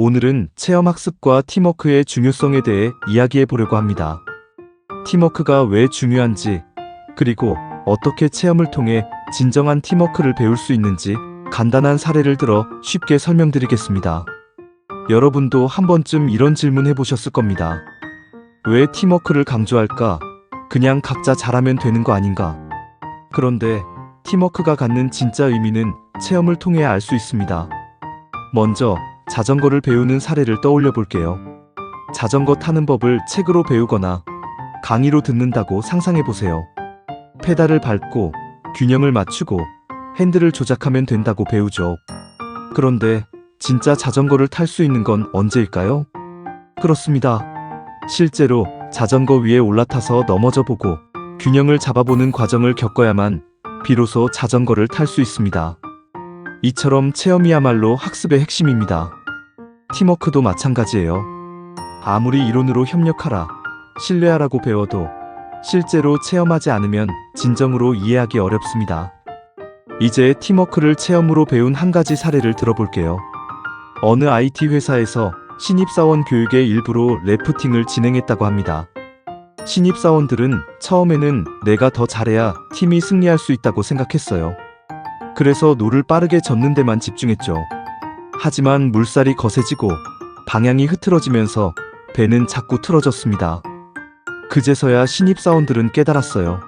오늘은 체험학습과 팀워크의 중요성에 대해 이야기해 보려고 합니다. 팀워크가 왜 중요한지, 그리고 어떻게 체험을 통해 진정한 팀워크를 배울 수 있는지 간단한 사례를 들어 쉽게 설명드리겠습니다. 여러분도 한 번쯤 이런 질문 해보셨을 겁니다. 왜 팀워크를 강조할까? 그냥 각자 잘하면 되는 거 아닌가? 그런데 팀워크가 갖는 진짜 의미는 체험을 통해 알 수 있습니다. 먼저 자전거를 배우는 사례를 떠올려 볼게요. 자전거 타는 법을 책으로 배우거나 강의로 듣는다고 상상해 보세요. 페달을 밟고 균형을 맞추고 핸들을 조작하면 된다고 배우죠. 그런데 진짜 자전거를 탈 수 있는 건 언제일까요? 그렇습니다. 실제로 자전거 위에 올라타서 넘어져 보고 균형을 잡아보는 과정을 겪어야만 비로소 자전거를 탈 수 있습니다. 이처럼 체험이야말로 학습의 핵심입니다. 팀워크도 마찬가지예요. 아무리 이론으로 협력하라, 신뢰하라고 배워도 실제로 체험하지 않으면 진정으로 이해하기 어렵습니다. 이제 팀워크를 체험으로 배운 한 가지 사례를 들어볼게요. 어느 IT 회사에서 신입사원 교육의 일부로 래프팅을 진행했다고 합니다. 신입사원들은 처음에는 내가 더 잘해야 팀이 승리할 수 있다고 생각했어요. 그래서 노를 빠르게 젓는 데만 집중했죠. 하지만 물살이 거세지고 방향이 흐트러지면서 배는 자꾸 틀어졌습니다. 그제서야 신입사원들은 깨달았어요.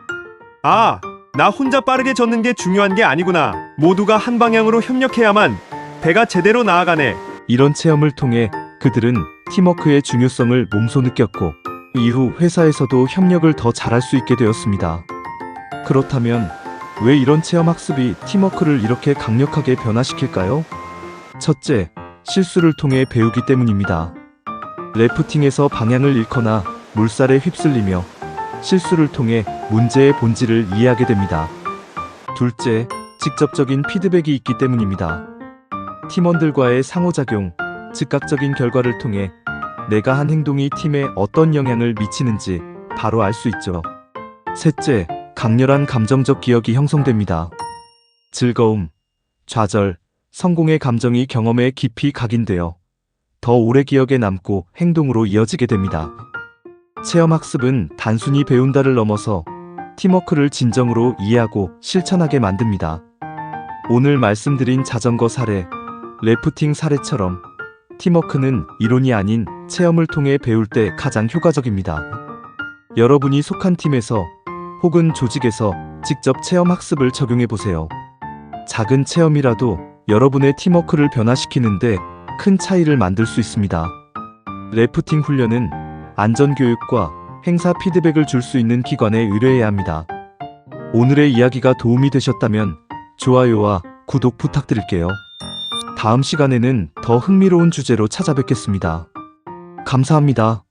아, 나 혼자 빠르게 젓는 게 중요한 게 아니구나. 모두가 한 방향으로 협력해야만 배가 제대로 나아가네. 이런 체험을 통해 그들은 팀워크의 중요성을 몸소 느꼈고 이후 회사에서도 협력을 더 잘할 수 있게 되었습니다. 그렇다면 왜 이런 체험 학습이 팀워크를 이렇게 강력하게 변화시킬까요? 첫째, 실수를 통해 배우기 때문입니다. 래프팅에서 방향을 잃거나 물살에 휩쓸리며 실수를 통해 문제의 본질을 이해하게 됩니다. 둘째, 직접적인 피드백이 있기 때문입니다. 팀원들과의 상호작용, 즉각적인 결과를 통해 내가 한 행동이 팀에 어떤 영향을 미치는지 바로 알 수 있죠. 셋째, 강렬한 감정적 기억이 형성됩니다. 즐거움, 좌절, 성공의 감정이 경험에 깊이 각인되어 더 오래 기억에 남고 행동으로 이어지게 됩니다. 체험 학습은 단순히 배운다를 넘어서 팀워크를 진정으로 이해하고 실천하게 만듭니다. 오늘 말씀드린 자전거 사례, 래프팅 사례처럼 팀워크는 이론이 아닌 체험을 통해 배울 때 가장 효과적입니다. 여러분이 속한 팀에서 혹은 조직에서 직접 체험 학습을 적용해 보세요. 작은 체험이라도 여러분의 팀워크를 변화시키는데 큰 차이를 만들 수 있습니다. 래프팅 훈련은 안전교육과 행사 피드백을 줄 수 있는 기관에 의뢰해야 합니다. 오늘의 이야기가 도움이 되셨다면 좋아요와 구독 부탁드릴게요. 다음 시간에는 더 흥미로운 주제로 찾아뵙겠습니다. 감사합니다.